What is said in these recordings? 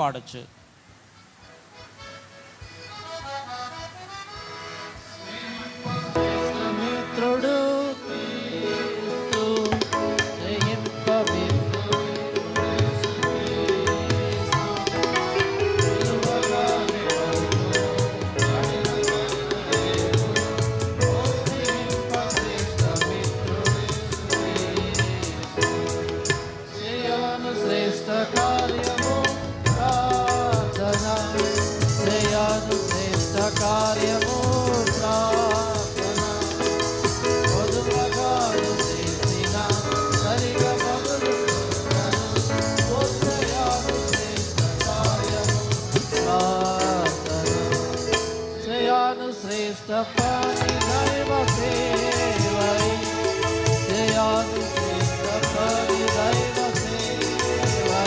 பாடச்சு. ज्ञान श्रेष्ठ पाणी दैव सेवै ज्ञान श्रेष्ठ पाणी दैव सेवै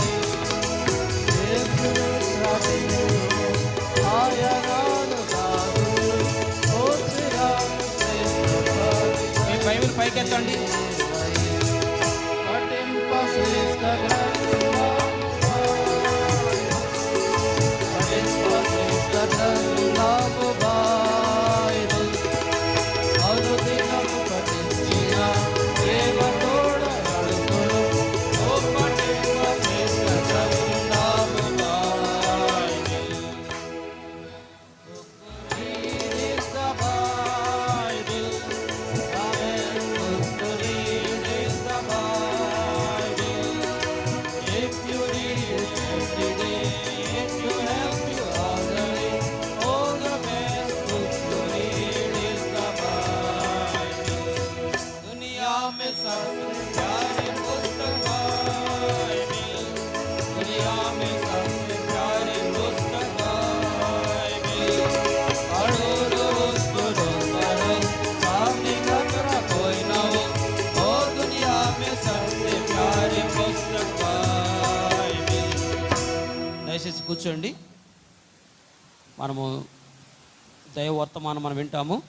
మీ బైబిల్ పైకెత్తండి దయచేసి కూర్చోండి. మనము దైవ వర్తమానం మనం వింటాము.